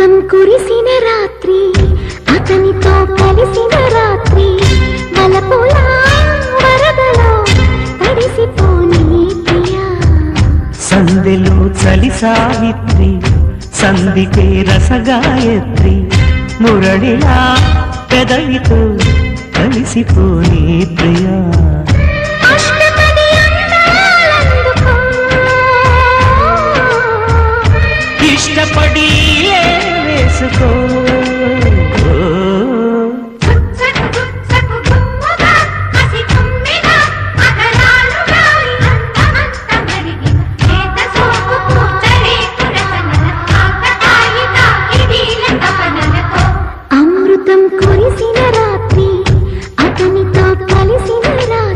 కురిసిన రాత్రి అతనితో కలిసిన రాత్రి వలపుల వరదలో తడిసిపోని ప్రియా. సందెలో చలి సావిత్రి సందితే రసగాయత్రి మురళిలా పెదవితో కలిసిపోని ప్రియా. ఇష్టపడి వేసుకో?